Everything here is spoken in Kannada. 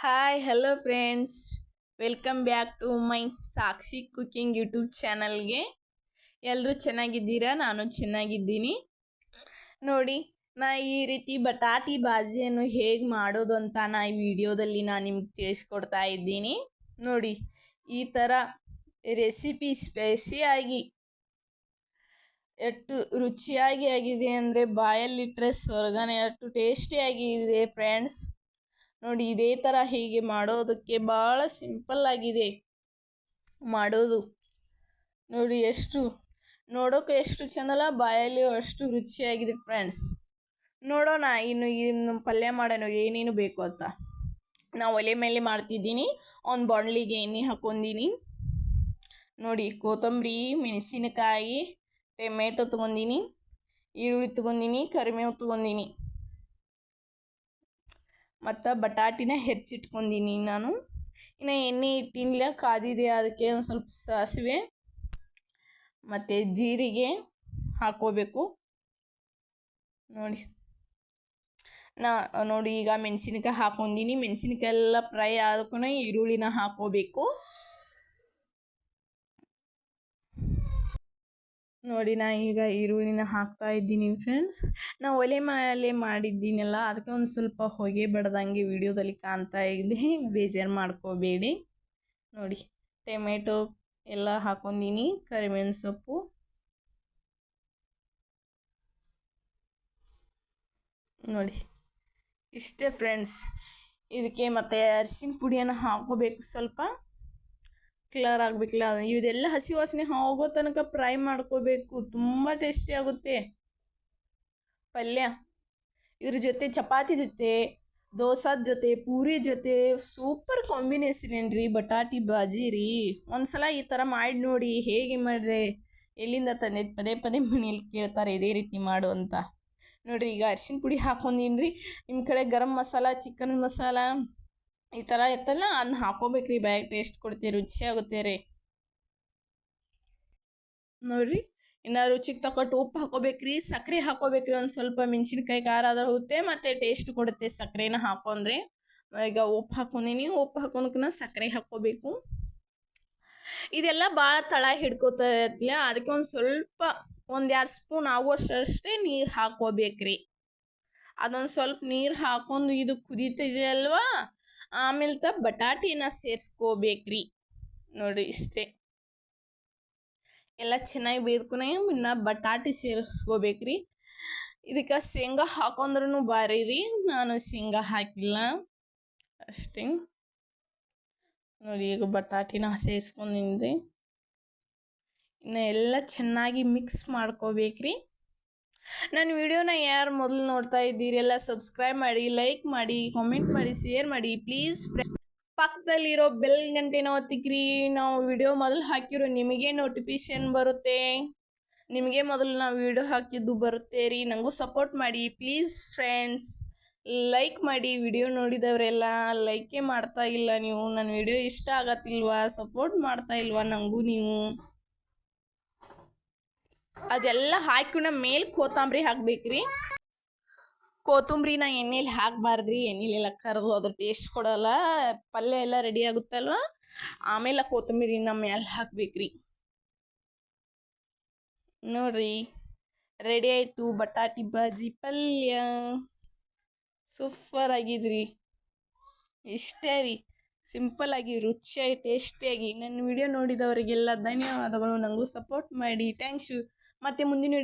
Hi hello friends welcome back to my Sakshi cooking YouTube ಚಾನಲ್ಗೆ ಎಲ್ಲರೂ ಚೆನ್ನಾಗಿದ್ದೀರಾ? ನಾನು ಚೆನ್ನಾಗಿದ್ದೀನಿ. ನೋಡಿ, ನಾ ಈ ರೀತಿ ಬಟಾಟಿ ಬಾಜಿಯನ್ನು ಹೇಗೆ ಮಾಡೋದು ಅಂತ ನಾ ಈ ವಿಡಿಯೋದಲ್ಲಿ ನಾನು ನಿಮ್ಗೆ ತಿಳಿಸ್ಕೊಡ್ತಾ ಇದ್ದೀನಿ. ನೋಡಿ, ಈ ಥರ ರೆಸಿಪಿ ಸ್ಪೆಸಿಯಾಗಿ ಎಷ್ಟು ರುಚಿಯಾಗಿ ಆಗಿದೆ ಅಂದರೆ ಬಾಯಲ್ಲಿಟ್ಟರೆ ಸ್ವರ್ಗನೇ, ಅಷ್ಟು ಟೇಸ್ಟಿಯಾಗಿದೆ ಫ್ರೆಂಡ್ಸ್ ನೋಡಿ, ಇದೇ ಥರ ಹೀಗೆ ಮಾಡೋದಕ್ಕೆ ಭಾಳ ಸಿಂಪಲ್ ಆಗಿದೆ. ಮಾಡೋದು. ನೋಡಿ, ಎಷ್ಟು, ನೋಡೋಕೆ ಎಷ್ಟು ಚೆಂದಲ್ಲ, ಬಾಯಲ್ಲಿ ಅಷ್ಟು ರುಚಿಯಾಗಿದೆ ಫ್ರೆಂಡ್ಸ್. ನೋಡೋಣ, ಇನ್ನು ಇನ್ನು ಪಲ್ಯ ಮಾಡೋಣ, ಏನೇನು ಬೇಕು ಅಂತ. ನಾ ಒಲೆ ಮೇಲೆ ಮಾಡ್ತಿದ್ದೀನಿ. ಒಂದು ಬಾಣಲಿಗೆ ಎಣ್ಣೆ ಹಾಕೊಂಡಿನಿ ನೋಡಿ, ಕೊತ್ತಂಬರಿ, ಮೆಣಸಿನಕಾಯಿ, ಟೊಮೆಟೊ ತೊಗೊಂಡಿನಿ. ಈರುಳ್ಳಿ ತೊಗೊಂಡಿನಿ, ಕರಿಬೇವು ತೊಗೊಂಡಿನಿ. ಮತ್ತು ಬಟಾಟಿನ ಹೆಚ್ಚಿಟ್ಕೊಂಡಿನಿ ನಾನು. ಇನ್ನು ಎಣ್ಣೆ ಇಟ್ಟಿನಿಲ್ಲ ಕಾದಿದೆ ಅದಕ್ಕೆ ಒಂದು ಸ್ವಲ್ಪ ಸಾಸಿವೆ ಮತ್ತು ಜೀರಿಗೆ ಹಾಕೋಬೇಕು ನೋಡಿ. ನಾ ನೋಡಿ ಈಗ ಮೆಣಸಿನ್ಕಾಯಿ ಹಾಕೊಂಡಿನಿ ಮೆಣಸಿನ್ಕಾಯಿ ಎಲ್ಲ ಫ್ರೈ ಆದಕ್ಕೂ ಈರುಳ್ಳಿನ ಹಾಕೋಬೇಕು ನೋಡಿ, ನಾ ಈಗ ಈರುಳ್ಳಿನ ಹಾಕ್ತಾ ಇದ್ದೀನಿ ಫ್ರೆಂಡ್ಸ್ ನಾ ಒಲೆ ಮೇಲೆ ಮಾಡಿದ್ದೀನಲ್ಲ, ಅದಕ್ಕೆ ಒಂದು ಸ್ವಲ್ಪ ಹೊಗೆ ಬಡ್ದಂಗೆ ವಿಡಿಯೋದಲ್ಲಿ ಕಾಣ್ತಾ ಇದೆ ಬೇಜಾರು ಮಾಡ್ಕೋಬೇಡಿ. ನೋಡಿ, ಟೊಮೆಟೊ ಎಲ್ಲ ಹಾಕೊಂಡಿನಿ ಕರಿಬೇವಿನ ಸೊಪ್ಪು. ನೋಡಿ, ಇಷ್ಟೇ ಫ್ರೆಂಡ್ಸ್ ಇದಕ್ಕೆ ಮತ್ತೆ ಅರಿಶಿನ ಪುಡಿಯನ್ನು ಹಾಕೋಬೇಕು ಸ್ವಲ್ಪ. ಕ್ಲಿಯರ್ ಆಗಬೇಕಿಲ್ಲ ಇದೆಲ್ಲ ಹಸಿ ವಾಸನೆ ಹೋಗೋ ತನಕ ಫ್ರೈ ಮಾಡ್ಕೋಬೇಕು. ತುಂಬ ಟೇಸ್ಟಿ ಆಗುತ್ತೆ. ಪಲ್ಯ. ಇದ್ರ ಜೊತೆ ಚಪಾತಿ ಜೊತೆ, ದೋಸಾದ ಜೊತೆ, ಪೂರಿ ಜೊತೆ ಸೂಪರ್ ಕಾಂಬಿನೇಷನ್ ಏನ್ರಿ? ಬಟಾಟಿ, ಬಾಜಿ ರೀ. ಒಂದ್ಸಲ ಈ ಥರ ಮಾಡಿ ನೋಡಿ ಹೇಗೆ ಮಾಡಿದೆ. ಎಲ್ಲಿಂದ ತಂದೆ ಪದೇ ಪದೇ ಮನೇಲಿ ಕೇಳ್ತಾರೆ, ಇದೇ ರೀತಿ ಮಾಡು ಅಂತ. ನೋಡ್ರಿ ಈಗ ಅರಿಶಿನ ಪುಡಿ ಹಾಕೊಂಡಿನ್ರಿ. ನಿಮ್ಮ ಕಡೆ ಗರಂ ಮಸಾಲ ಚಿಕನ್ ಮಸಾಲ. ಈ ಥರ ಇರ್ತಲ್ಲ ಅದನ್ನ ಹಾಕೋಬೇಕ್ರಿ ಬ್ಯಾಗ್ ಟೇಸ್ಟ್ ಕೊಡ್ತೀವಿ ರುಚಿ ಆಗುತ್ತೆ ರೀ. ನೋಡ್ರಿ, ಇನ್ನು ರುಚಿಗೆ ತಕ್ಕಟ್ಟು ಉಪ್ಪು ಹಾಕೋಬೇಕ್ರಿ ಸಕ್ಕರೆ ಹಾಕೋಬೇಕ್ರಿ ಒಂದು ಸ್ವಲ್ಪ ಮೆಣಸಿನ್ಕಾಯಿ, ಖಾರ ಆದ್ರೆ ಹೋಗುತ್ತೆ, ಮತ್ತೆ ಟೇಸ್ಟ್ ಕೊಡುತ್ತೆ ಸಕ್ಕರೆನ ಹಾಕೊಂಡ್ರೆ. ಈಗ ಉಪ್ಪು ಹಾಕೊಂಡಿನಿ ಉಪ್ಪು ಹಾಕೋದಕ್ಕನ ಸಕ್ಕರೆ ಹಾಕೋಬೇಕು ಇದೆಲ್ಲ ಭಾಳ ತಳ ಹಿಡ್ಕೋತೈತ್ಲ ಅದಕ್ಕೆ ಒಂದು ಸ್ವಲ್ಪ, ಒಂದು ಎರಡು ಸ್ಪೂನ್ ಆಗುವಷ್ಟೇ ನೀರು ಹಾಕೋಬೇಕ್ರಿ ಅದೊಂದು ಸ್ವಲ್ಪ ನೀರು ಹಾಕೊಂಡು ಇದು ಕುದೀತಿದೆ ಅಲ್ವಾ? ಆಮೇಲೆ ತ ಬಟಾಟಿನ ಸೇರಿಸ್ಕೋಬೇಕ್ರಿ. ನೋಡಿ ಇಷ್ಟೇ. ಎಲ್ಲ ಚೆನ್ನಾಗಿ ಬೇಯ್ದುకునే ಇನ್ನು ಬಟಾಟಿ ಸೇರಿಸ್ಕೋಬೇಕ್ರಿ. ಇದಕ್ಕೆ ಶೇಂಗಾ ಹಾಕೊಂಡ್ರೂ ಭಾರಿ ರೀ ನಾನು ಶೇಂಗಾ ಹಾಕಿಲ್ಲ. ಅಷ್ಟೇ. ನೋಡಿ ಈಗ ಬಟಾಟಿನ ಸೇರಿಸ್ಕೊಂಡಿನಿ ಇನ್ನು ಎಲ್ಲ ಚೆನ್ನಾಗಿ ಮಿಕ್ಸ್ ಮಾಡ್ಕೋಬೇಕ್ರಿ. ನನ್ನ ವಿಡಿಯೋನ ಯಾರು ಮೊದಲು ನೋಡ್ತಾ ಇದ್ದೀರಿ, ಎಲ್ಲ ಸಬ್ಸ್ಕ್ರೈಬ್ ಮಾಡಿ ಲೈಕ್ ಮಾಡಿ ಕಾಮೆಂಟ್ ಮಾಡಿ ಶೇರ್ ಮಾಡಿ ಪ್ಲೀಸ್ ಪಕ್ಕದಲ್ಲಿರೋ ಬೆಲ್ ಗಂಟೆನ ಒತ್ತಿಕ್ರಿ. ನಾವು ವಿಡಿಯೋ ಮೊದಲು ಹಾಕಿರೋ ನಿಮಗೆ ನೋಟಿಫಿಕೇಶನ್ ಬರುತ್ತೆ. ನಿಮಗೆ ಮೊದಲು ನಾವು ವಿಡಿಯೋ ಹಾಕಿದ್ದು ಬರುತ್ತೆ ರೀ. ನನಗೂ ಸಪೋರ್ಟ್ ಮಾಡಿ ಪ್ಲೀಸ್ ಫ್ರೆಂಡ್ಸ್ ಲೈಕ್ ಮಾಡಿ ವಿಡಿಯೋ ನೋಡಿದವರೆಲ್ಲ ಲೈಕೇ ಮಾಡ್ತಾ ಇಲ್ಲ ನೀವು. ನನ್ನ ವಿಡಿಯೋ ಇಷ್ಟ ಆಗತ್ತಿಲ್ವಾ? ಸಪೋರ್ಟ್ ಮಾಡ್ತಾ ಇಲ್ವಾ ನನಗೂ ನೀವು? ಅದೆಲ್ಲ ಹಾಕಿನ ಮೇಲೆ ಕೊತ್ತಂಬರಿ ಹಾಕ್ಬೇಕ್ರಿ. ನಾ ಎಣ್ಣೆಲಿ ಹಾಕ್ಬಾರ್ದ್ರಿ. ಎಣ್ಣೆಲೆಲ್ಲ ಕರೆದು ಅದ್ರ ಟೇಸ್ಟ್ ಕೊಡಲ್ಲ. ಪಲ್ಯ ಎಲ್ಲ ರೆಡಿ ಆಗುತ್ತಲ್ವ? ಆಮೇಲೆ ಕೊತ್ತಂಬರಿನ ಮೇಲೆ ಹಾಕ್ಬೇಕ್ರಿ. ನೋಡ್ರಿ. ರೆಡಿ ಆಯ್ತು. ಬಟಾಟಿ ಬಾಜಿ ಪಲ್ಯ. ಸೂಪರ್ ಆಗಿದ್ರಿ. ಇಷ್ಟೇ ರೀ. ಸಿಂಪಲ್ ಆಗಿ, ರುಚಿಯಾಗಿ ಟೇಸ್ಟಿಯಾಗಿ ನನ್ನ ವಿಡಿಯೋ ನೋಡಿದವರಿಗೆಲ್ಲ ಧನ್ಯವಾದಗಳು. ನನಗೂ ಸಪೋರ್ಟ್ ಮಾಡಿ. ಥ್ಯಾಂಕ್ಸ್ ಯು ಮತ್ತೆ ಮುಂದಿನ